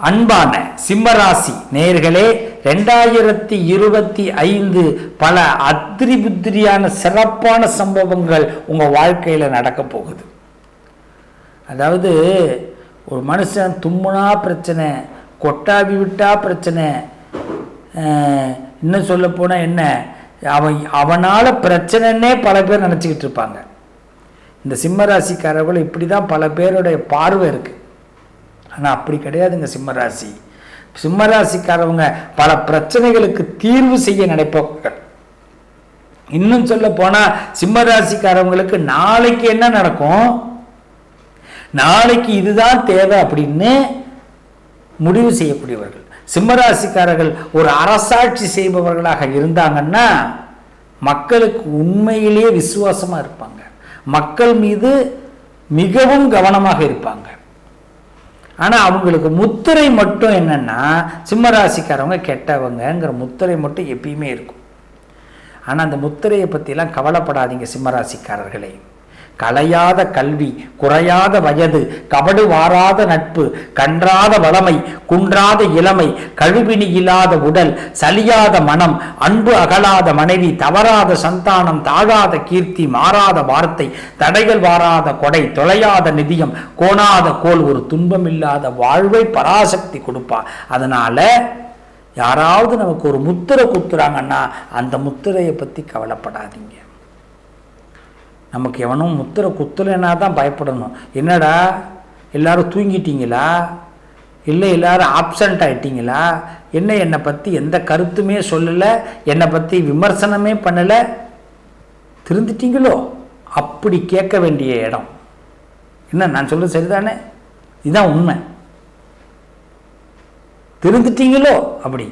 அன்பான சிம்மராசி நேர்களே ரெண்டாயிரத்தி இருபத்தி ஐந்து பல அத்திரி புத்திரியான சிறப்பான சம்பவங்கள் உங்கள் வாழ்க்கையில் நடக்க போகுது. அதாவது ஒரு மனுஷன் தும்முனா பிரச்சனை கொட்டாவி விட்டா பிரச்சனை இன்னும் சொல்ல போனால் என்ன அவன் அவனால் பிரச்சனைன்னே பல பேர் நினச்சிக்கிட்டு இருப்பாங்க. இந்த சிம்மராசிக்காரர்கள் இப்படி தான் பல பேருடைய பார்வை இருக்குது ஆனால் அப்படி கிடையாதுங்க சிம்மராசி. சிம்மராசிக்காரவங்க பல பிரச்சனைகளுக்கு தீர்வு செய்ய நினைப்பவர்கள். இன்னும் சொல்ல போனால் சிம்மராசிக்காரவங்களுக்கு நாளைக்கு என்ன நடக்கும்? நாளைக்கு இதுதான் தேவை அப்படின்னு முடிவு செய்யக்கூடியவர்கள். சிம்மராசிக்காரர்கள் ஒரு அரசாட்சி செய்பவர்களாக இருந்தாங்கன்னா மக்களுக்கு உண்மையிலேயே விசுவாசமா இருப்பாங்க. மக்கள் மீது மிகவும் கவனமாக இருப்பாங்க. ஆனால் அவங்களுக்கு முத்திரை மட்டும் என்னன்னா சிம்மராசிக்காரவங்க கெட்டவங்கங்கிற முத்திரை மட்டும் எப்பயுமே இருக்கும். ஆனால் அந்த முத்திரையை பற்றிலாம் கவலைப்படாதீங்க சிம்மராசிக்காரர்களே. கலையாத கல்வி குறையாத வயது கபடு வாராத நட்பு கன்றாத வளமை குன்றாத இளமை கழுவினி இல்லாத உடல் சலியாத மனம் அன்பு அகலாத மனைவி தவறாத சந்தானம் தாழாத கீர்த்தி மாறாத வார்த்தை தடைகள் வாராத கொடை தொலையாத நிதியம் கோணாத கோல் ஒரு துன்பமில்லாத வாழ்வை பராசக்தி கொடுப்பா. அதனால யாராவது நமக்கு ஒரு முத்திரை குத்துறாங்கன்னா அந்த முத்திரையை பற்றி கவலைப்படாதீங்க. நமக்கு எவனும் முத்திரை குத்தலைன்னா தான் பயப்படணும். என்னடா எல்லாரும் தூங்கிட்டீங்களா? இல்லை எல்லாரும் ஆப்சண்ட் ஆகிட்டீங்களா என்ன என்னை பற்றி எந்த கருத்துமே சொல்லலை என்னை பற்றி விமர்சனமே பண்ணலை. திருந்துட்டீங்களோ? அப்படி கேட்க வேண்டிய இடம். என்ன நான் சொல்றது சரிதானே? இதுதான் உண்மை. திருந்துட்டீங்களோ? அப்படி.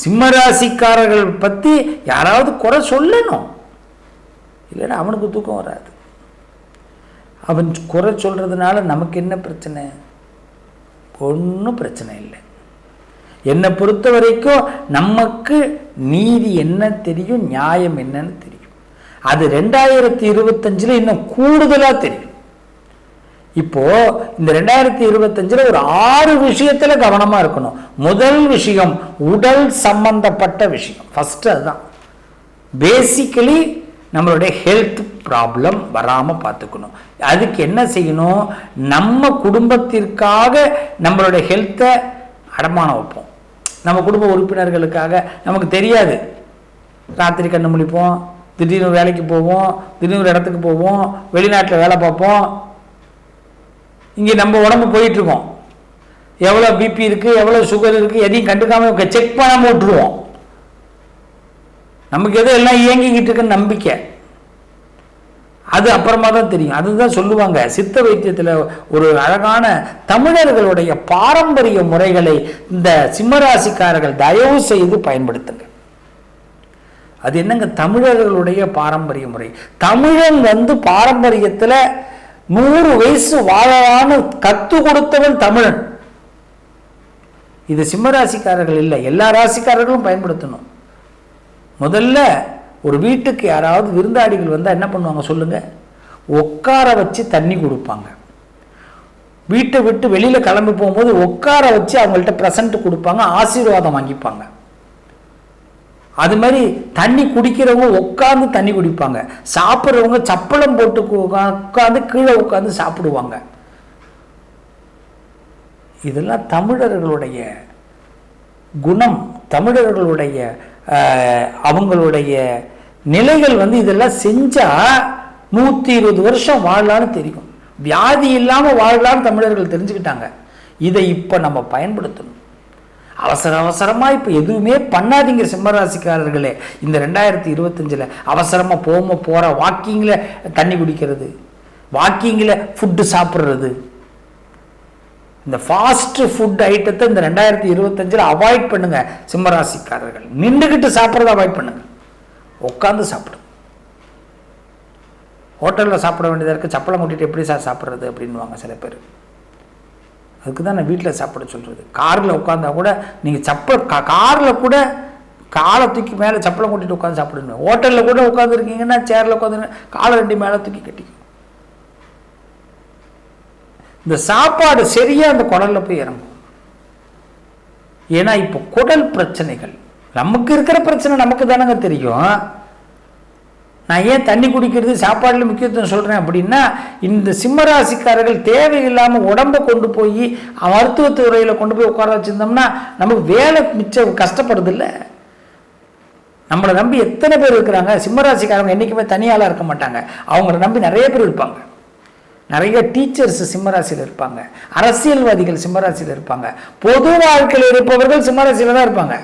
சிம்மராசிக்காரர்கள் பற்றி யாராவது குறை சொல்லணும். இல்லைன்னா அவனுக்கு தூக்கம் வராது. அவன் குறை சொல்றதுனால நமக்கு என்ன பிரச்சனை? ஒன்றும் பிரச்சனை இல்லை. என்னை பொறுத்த வரைக்கும் நமக்கு நீதி என்ன தெரியும் நியாயம் என்னன்னு தெரியும். அது ரெண்டாயிரத்தி இருபத்தஞ்சில் இன்னும் கூடுதலாக தெரியும். இப்போ இந்த ரெண்டாயிரத்தி இருபத்தஞ்சுல ஒரு ஆறு விஷயத்துல கவனமா இருக்கணும். முதல் விஷயம் உடல் சம்பந்தப்பட்ட விஷயம். ஃபர்ஸ்ட் அதுதான். பேசிக்கலி நம்மளுடைய ஹெல்த் ப்ராப்ளம் வராமல் பார்த்துக்கணும். அதுக்கு என்ன செய்யணும்? நம்ம குடும்பத்திற்காக நம்மளுடைய ஹெல்த்தை அடமானம் வைப்போம். நம்ம குடும்ப உறுப்பினர்களுக்காக நமக்கு தெரியாது. ராத்திரி கண்ணு முழிப்போம் திடீர்னு வேலைக்கு போவோம் திடீர்னு ஒரு இடத்துக்கு போவோம் வெளிநாட்டில் வேலை பார்ப்போம். இங்கே நம்ம உடம்பு போயிட்டுருக்கோம் எவ்வளோ பிபி இருக்குது எவ்வளோ சுகர் இருக்குது எதையும் கண்டுக்காமல் செக் பண்ணாமல் விட்டுருவோம். நமக்கு எதோ எல்லாம் இயங்கிக்கிட்டு இருக்குன்னு நம்பிக்கை. அது அப்புறமா தான் தெரியும். அதுதான் சொல்லுவாங்க. சித்த வைத்தியத்தில் ஒரு அழகான தமிழர்களுடைய பாரம்பரிய முறைகளை இந்த சிம்மராசிக்காரர்கள் தயவு செய்து பயன்படுத்துங்க. அது என்னங்க? தமிழர்களுடைய பாரம்பரிய முறை. தமிழன் வந்து பாரம்பரியத்தில் நூறு வயசு வாழலான்னு கத்து கொடுத்தவன் தமிழன். இது சிம்மராசிக்காரர்கள் இல்லை. எல்லா ராசிக்காரர்களும் பயன்படுத்தணும். முதல்ல ஒரு வீட்டுக்கு யாராவது விருந்தாளிகள் வந்தால் என்ன பண்ணுவாங்க சொல்லுங்கள் உட்கார வச்சு தண்ணி கொடுப்பாங்க. வீட்டை விட்டு வெளியில் கிளம்பி போகும்போது உட்கார வச்சு அவங்கள்ட்ட ப்ரெசண்ட் கொடுப்பாங்க ஆசீர்வாதம் வாங்கிப்பாங்க. அது மாதிரி தண்ணி குடிக்கிறவங்க உட்காந்து தண்ணி குடிப்பாங்க. சாப்பிட்றவங்க சப்பளம் போட்டு உட்காந்து கீழே உட்காந்து சாப்பிடுவாங்க. இதெல்லாம் தமிழர்களுடைய குணம் தமிழர்களுடைய அவங்களுடைய நிலைகள் வந்து இதெல்லாம் செஞ்சால் நூற்றி இருபது வருஷம் வாழலான்னு தெரியும். வியாதி இல்லாமல் வாழலான்னு தமிழர்கள் தெரிஞ்சுக்கிட்டாங்க. இதை இப்போ நம்ம பயன்படுத்தணும். அவசர அவசரமாக இப்போ எதுவுமே பண்ணாதீங்க சிம்மராசிக்காரர்களே. இந்த ரெண்டாயிரத்தி இருபத்தஞ்சில் அவசரமாக போகாமல் போகிற வாக்கிங்கில் தண்ணி குடிக்கிறது வாக்கிங்கில் ஃபுட்டு சாப்பிட்றது இந்த ஃபாஸ்ட் ஃபுட் ஐட்டத்தை இந்த ரெண்டாயிரத்தி இருபத்தஞ்சில் அவாய்ட் பண்ணுங்க சிம்மராசிக்காரர்கள். நின்றுக்கிட்டு சாப்பிட்றத அவாய்ட் பண்ணுங்க. உட்காந்து சாப்பிடும். ஹோட்டலில் சாப்பிட வேண்டியதாக இருக்குது சப்பளம் கொட்டிட்டு எப்படி சார் சாப்பிட்றது அப்படின்னுவாங்க சில பேர். அதுக்கு தான் நான் வீட்டில் சாப்பிட சொல்கிறது காரில் உட்காந்தா கூட நீங்கள் சப்பல் கா காரில் கூட காலை தூக்கி மேலே சப்பளம் கொட்டிட்டு உட்காந்து சாப்பிடுங்க. ஹோட்டலில் கூட உட்காந்துருக்கீங்கன்னா சேரில் உட்காந்துருங்க காலை ரெண்டு மேலே தூக்கி கட்டிக்கும் இந்த சாப்பாடு சரியாக அந்த குடலில் போய் இறங்கும். ஏன்னா இப்போ குடல் பிரச்சனைகள். நமக்கு இருக்கிற பிரச்சனை நமக்கு தானங்க தெரியும். நான் ஏன் தண்ணி குடிக்கிறது சாப்பாடுல முக்கியத்துவம் சொல்கிறேன் அப்படின்னா இந்த சிம்மராசிக்காரர்கள் தேவையில்லாமல் உடம்பை கொண்டு போய் மருத்துவத்துறையில் கொண்டு போய் உட்கார வச்சுருந்தோம்னா நமக்கு வேலை மிச்சம் கஷ்டப்படுது இல்லை. நம்மளை நம்பி எத்தனை பேர் இருக்கிறாங்க? சிம்மராசிக்காரங்க என்றைக்குமே தனியாளாக இருக்க மாட்டாங்க. அவங்கள நம்பி நிறைய பேர் இருப்பாங்க. நிறைய டீச்சர்ஸ் சிம்மராசியில் இருப்பாங்க. அரசியல்வாதிகள் சிம்மராசியில் இருப்பாங்க. பொது வாழ்க்கையில் இருப்பவர்கள் சிம்மராசியில் தான் இருப்பாங்க.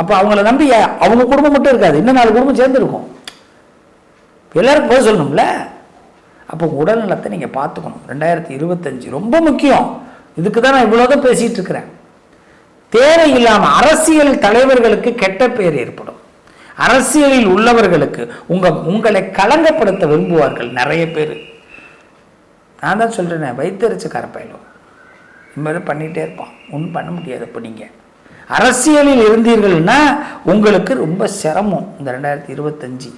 அப்போ அவங்கள நம்பி அவங்க குடும்பம் மட்டும் இருக்காது. இன்னும் நாலு குடும்பம் சேர்ந்துருக்கும். எல்லாருக்கும் போய் சொல்லணும்ல? அப்போ உடல்நலத்தை நீங்கள் பார்த்துக்கணும். ரெண்டாயிரத்தி இருபத்தஞ்சு ரொம்ப முக்கியம். இதுக்கு தான் நான் இவ்வளோதான் பேசிகிட்டு இருக்கிறேன். தேவையில்லாமல் அரசியல் தலைவர்களுக்கு கெட்ட பெயர் ஏற்படும். அரசியலில் உள்ளவர்களுக்கு உங்கள் உங்களை களங்கப்படுத்த விரும்புவார்கள் நிறைய பேர். நான் தான் சொல்கிறேன் வைத்தறிச்சு பயிலும் இந்த மாதிரி பண்ணிகிட்டே இருப்பான். ஒன்றும் பண்ண முடியாது இப்போ நீங்கள் அரசியலில் இருந்தீர்கள்னா உங்களுக்கு ரொம்ப சிரமம் இந்த ரெண்டாயிரத்தி இருபத்தஞ்சி.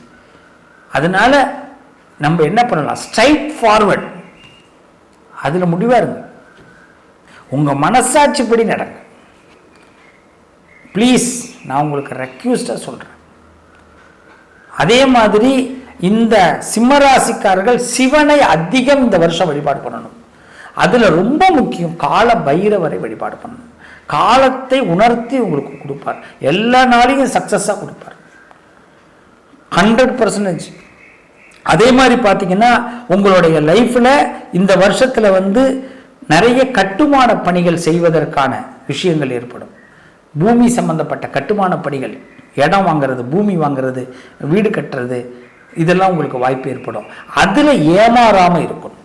அதனால நம்ம என்ன பண்ணலாம்? ஸ்ட்ரைட் ஃபார்வர்ட் அதில் முடிவாக இருங்க. உங்கள் மனசாட்சிப்படி நடங்க. ப்ளீஸ் நான் உங்களுக்கு ரெக்யூஸ்டாக சொல்கிறேன் அதே மாதிரி இந்த சிம்மராசிக்காரர்கள் சிவனை அதிகம் இந்த வருஷம் வழிபாடு பண்ணணும். அதில் ரொம்ப முக்கியம் கால பைரவரை வழிபாடு பண்ணணும். காலத்தை உணர்த்தி உங்களுக்கு கொடுப்பார். எல்லா நாளையும் சக்ஸஸாக கொடுப்பார். ஹண்ட்ரட் பர்சன்டேஜ் அதே மாதிரி பார்த்தீங்கன்னா உங்களுடைய லைஃப்பில் இந்த வருஷத்தில் வந்து நிறைய கட்டுமான பணிகள் செய்வதற்கான விஷயங்கள் ஏற்படும். பூமி சம்பந்தப்பட்ட கட்டுமான பணிகள். இடம் வாங்கிறது பூமி வாங்கிறது வீடு கட்டுறது இதெல்லாம் உங்களுக்கு வாய்ப்பு ஏற்படும். அதில் ஏமாறாமல் இருக்கணும்.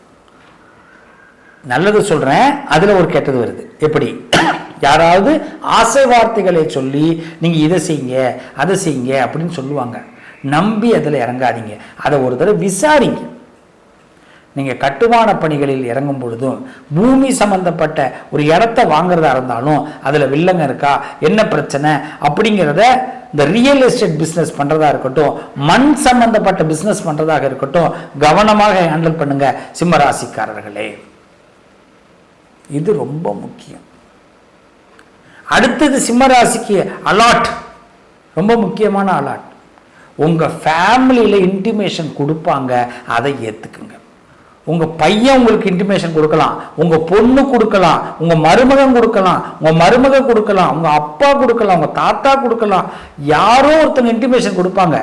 நல்லது சொல்கிறேன் அதில் ஒரு கெட்டது வருது. எப்படி? யாராவது ஆசை வார்த்தைகளை சொல்லி நீங்கள் இதை செய்யுங்க அதை செய்யுங்க அப்படின்னு சொல்லுவாங்க. நம்பி அதில் இறங்காதீங்க. அதை ஒரு தடவை விசாரிங்க. நீங்கள் கட்டுமான பணிகளில் இறங்கும் பொழுதும் பூமி சம்பந்தப்பட்ட ஒரு இடத்த வாங்குறதா இருந்தாலும் அதில் வில்லங்க இருக்கா என்ன பிரச்சனை அப்படிங்கிறத இந்த ரியல் எஸ்டேட் பிஸ்னஸ் பண்ணுறதா இருக்கட்டும் மண் சம்பந்தப்பட்ட பிஸ்னஸ் பண்ணுறதாக இருக்கட்டும் கவனமாக ஹேண்டில் பண்ணுங்க சிம்மராசிக்காரர்களே. இது ரொம்ப முக்கியம். அடுத்தது சிம்மராசிக்கு அலாட் ரொம்ப முக்கியமான அலாட் உங்கள் ஃபேமிலியில் இன்டிமேஷன் கொடுப்பாங்க அதை ஏற்றுக்குங்க உங்கள் பையன் உங்களுக்கு இன்டிமேஷன் கொடுக்கலாம். உங்கள் பொண்ணு கொடுக்கலாம். உங்கள் மருமகன் கொடுக்கலாம். உங்கள் மருமக கொடுக்கலாம். உங்கள் அப்பா கொடுக்கலாம். உங்கள் தாத்தா கொடுக்கலாம். யாரோ ஒருத்தங்க இன்டிமேஷன் கொடுப்பாங்க.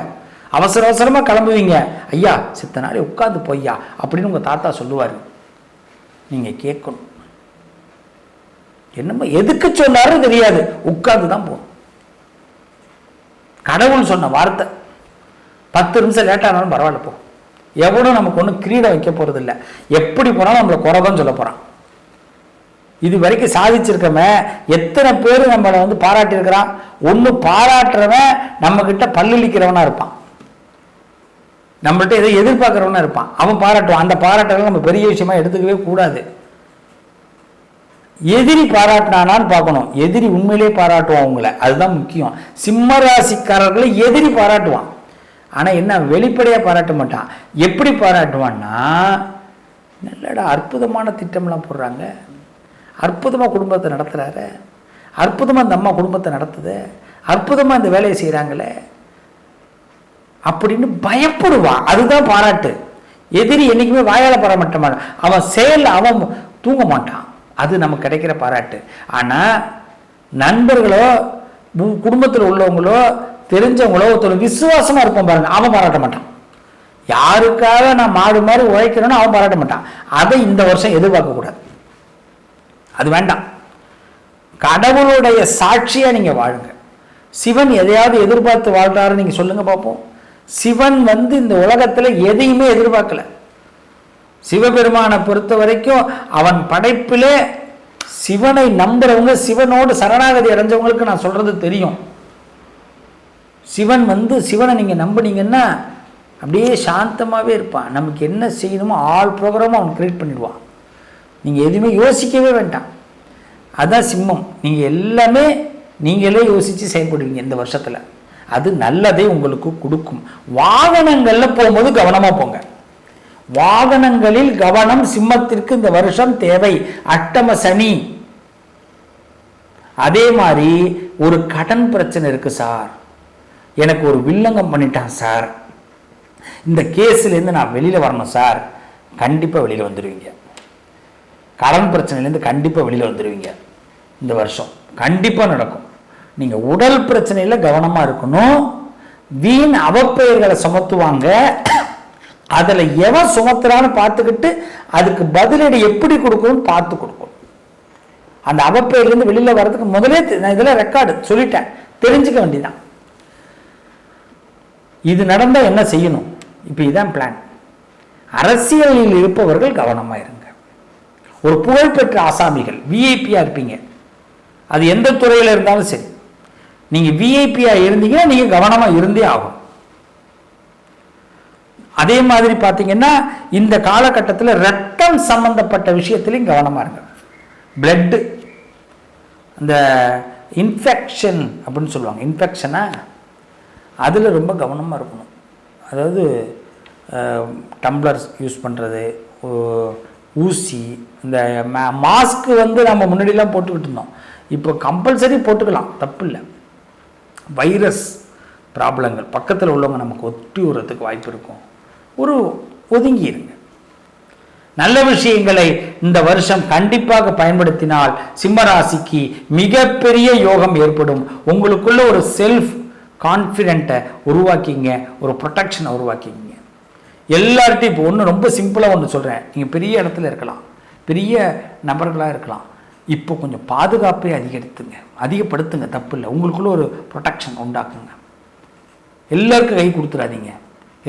அவசர அவசரமாக கிளம்புவீங்க. ஐயா சித்த நாளே உட்காந்து பொய்யா அப்படின்னு உங்கள் தாத்தா சொல்லுவார். நீங்கள் கேட்கணும். என்னமோ எதுக்கு சொன்னாரும் தெரியாது. உட்காந்து தான் போகும் கடவுள் சொன்ன வார்த்தை. பத்து நிமிஷம் லேட்டானாலும் பரவாயில்ல போ. எவனும் நமக்கு ஒன்றும் கிரீடை வைக்க போகிறது இல்லை எப்படி போனாலும் நம்மளை குறைதான் சொல்ல போகிறான் இது வரைக்கும் சாதிச்சிருக்கவன் எத்தனை பேர் நம்மளை வந்து பாராட்டியிருக்கிறான்? ஒன்று பாராட்டுறவன் நம்மக்கிட்ட பல்லுளிக்கிறவனா இருப்பான். நம்மள்கிட்ட எதை எதிர்பார்க்குறவனா இருப்பான். அவன் பாராட்டுவான். அந்த பாராட்டெல்லாம் நம்ம பெரிய விஷயமா எடுத்துக்கவே கூடாது. எதிரி பாராட்டினானான்னு பார்க்கணும். எதிரி உண்மையிலே பாராட்டுவான் அவங்கள. அதுதான் முக்கியம். சிம்ம ராசிக்காரர்களை எதிரி பாராட்டுவான். ஆனால் என்ன வெளிப்படையாக பாராட்ட மாட்டான். எப்படி பாராட்டுவான்னா நல்லடா அற்புதமான திட்டம்லாம் போடுறாங்க. அற்புதமாக குடும்பத்தை நடத்துகிறாரு அற்புதமாக இந்த அம்மா குடும்பத்தை நடத்துது. அற்புதமாக இந்த வேலையை செய்கிறாங்களே அப்படின்னு பயப்படுவான். அதுதான் பாராட்டு. எதிரி என்றைக்குமே வாயால் பாராட்ட அவன் செயல் அவன் தூங்க மாட்டான். அது நமக்கு கிடைக்கிற பாராட்டு. ஆனால் நண்பர்களோ குடும்பத்தில் உள்ளவங்களோ தெரிஞ்சவங்களோ ஒருத்தர் விசுவாசமாக இருப்போம் பாருங்க. அவன் பாராட்ட மாட்டான். யாருக்காக நான் மாடு மாதிரி உழைக்கிறேன்னு அவன் பாராட்ட மாட்டான். அதை இந்த வருஷம் எதிர்பார்க்கக்கூடாது அது வேண்டாம். கடவுளுடைய சாட்சியாக நீங்கள் வாழுங்க. சிவன் எதையாவது எதிர்பார்த்து வாழ்றாரு நீங்கள் சொல்லுங்கள் பார்ப்போம் சிவன் வந்து இந்த உலகத்தில் எதையுமே எதிர்பார்க்கல. சிவபெருமானை பொறுத்த வரைக்கும் அவன் படைப்பிலே சிவனை நம்புறவங்க சிவனோடு சரணாகதி அடைஞ்சவங்களுக்கு நான் சொல்றது தெரியும். சிவன் வந்து சிவனை நீங்கள் நம்பினீங்கன்னா அப்படியே சாந்தமாகவே இருப்பான். நமக்கு என்ன செய்யணுமோ ஆல் ப்ரோக்ராமும் அவன் கிரியேட் பண்ணிடுவான். நீங்கள் எதுவுமே யோசிக்கவே வேண்டாம். அதுதான் சிம்மம். நீங்கள் எல்லாமே நீங்களே யோசித்து செயல்படுவீங்க இந்த வருஷத்தில். அது நல்லதே உங்களுக்கு கொடுக்கும். வாகனங்களில் போகும்போது கவனமாக போங்க. வாகனங்களில் கவனம் சிம்மத்திற்கு இந்த வருஷம் தேவை. அட்டம சனி. அதே மாதிரி ஒரு கடன் பிரச்சனை இருக்கு சார். எனக்கு ஒரு வில்லங்கம் பண்ணிட்டான் சார். இந்த கேஸ்லேருந்து நான் வெளியில் வரணும் சார். கண்டிப்பாக வெளியில் வந்துடுவீங்க கடன் பிரச்சனையிலேருந்து கண்டிப்பாக வெளியில் வந்துடுவீங்க இந்த வருஷம் கண்டிப்பாக நடக்கும். நீங்கள் உடல் பிரச்சனையில் கவனமாக இருக்கணும். வீண் அவப்பெயர்களை சுமத்துவாங்க. அதில் எவன் சுமத்துறான்னு பார்த்துக்கிட்டு அதுக்கு பதிலடி எப்படி கொடுக்கணும்னு பார்த்து கொடுக்கணும். அந்த அவப்பெயர்லேருந்து வெளியில் வர்றதுக்கு முதலே நான் இதெல்லாம் ரெக்கார்டு சொல்லிட்டேன். தெரிஞ்சுக்க வேண்டியதான் இது நடந்தால் என்ன செய்யணும்? இப்போ இதுதான் பிளான் அரசியலில் இருப்பவர்கள் கவனமாக இருங்க. ஒரு புகழ்பெற்ற ஆசாமிகள் விஐபியாக இருப்பீங்க. அது எந்த துறையில் இருந்தாலும் சரி. நீங்கள் விஐபியாக இருந்தீங்கன்னா நீங்கள் கவனமாக இருந்தே ஆகும் அதே மாதிரி பார்த்தீங்கன்னா இந்த காலகட்டத்தில் ரத்தம் சம்பந்தப்பட்ட விஷயத்திலையும் கவனமாக இருங்க. பிளட்டு அந்த இன்ஃபெக்ஷன் அப்படின்னு சொல்லுவாங்க. இன்ஃபெக்ஷனா அதில் ரொம்ப கவனமாக இருக்கணும். அதாவது டம்ளர்ஸ் யூஸ் பண்ணுறது ஊசி இந்த மாஸ்க்கு வந்து நம்ம முன்னாடிலாம் போட்டுக்கிட்டு இருந்தோம். இப்போ கம்பல்சரி போட்டுக்கலாம் தப்பு இல்லை வைரஸ் ப்ராப்ளங்கள் பக்கத்தில் உள்ளவங்க நமக்கு ஒட்டி விடுறதுக்கு வாய்ப்பு இருக்கும். ஒரு ஒதுங்கி இருங்க. நல்ல விஷயங்களை இந்த வருஷம் கண்டிப்பாக பயன்படுத்தினால் சிம்மராசிக்கு மிகப்பெரிய யோகம் ஏற்படும். உங்களுக்குள்ள ஒரு செல்ஃப் கான்ஃபிடென்ட்டை உருவாக்கிங்க ஒரு ப்ரொடெக்ஷனை உருவாக்கிங்க. எல்லார்ட்டையும் இப்போ ஒன்று ரொம்ப சிம்பிளாக ஒன்று சொல்கிறேன் நீங்கள் பெரிய இடத்துல இருக்கலாம். பெரிய நபர்களாக இருக்கலாம். இப்போ கொஞ்சம் பாதுகாப்பை அதிகரித்துங்க. அதிகப்படுத்துங்க தப்பு இல்லை. உங்களுக்குள்ள ஒரு ப்ரொடெக்ஷன் உண்டாக்குங்க. எல்லாருக்கும் கை கொடுத்துடாதீங்க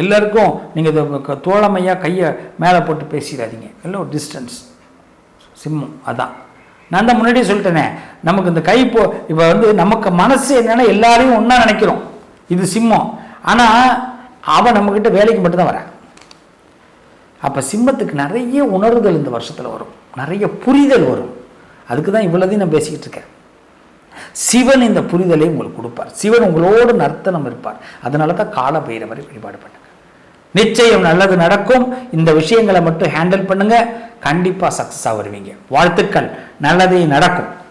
எல்லாருக்கும் நீங்கள் தோழமையாக கையை மேலே போட்டு பேசிடாதீங்க. எல்லாம் ஒரு டிஸ்டன்ஸ் சிம்மம் அதான். நான் தான் முன்னாடியே சொல்லிட்டேனே. நமக்கு இந்த கை போ இப்போ வந்து நமக்கு மனசு என்னன்னா எல்லாரையும் ஒன்றா நினைக்கிறோம். இது சிம்மம். ஆனால் அவன் நம்மக்கிட்ட வேலைக்கு மட்டும்தான் வரான். அப்போ சிம்மத்துக்கு நிறைய உணர்வுகள் இந்த வருஷத்தில் வரும். நிறைய புரிதல் வரும். அதுக்கு தான் இவ்வளோதையும் நான் பேசிக்கிட்டு இருக்கேன். சிவன் இந்த புரிதலை உங்களுக்கு கொடுப்பார். சிவன் உங்களோடு நர்த்தனம் இருப்பார். அதனால தான் கால பைரவரை வழிபாடு பண்ண நிச்சயம் நல்லது நடக்கும். இந்த விஷயங்களை மட்டும் ஹேண்டில் பண்ணுங்க. கண்டிப்பாக சக்ஸஸாக வருவீங்க. வாழ்த்துக்கள். நல்லதே நடக்கும்.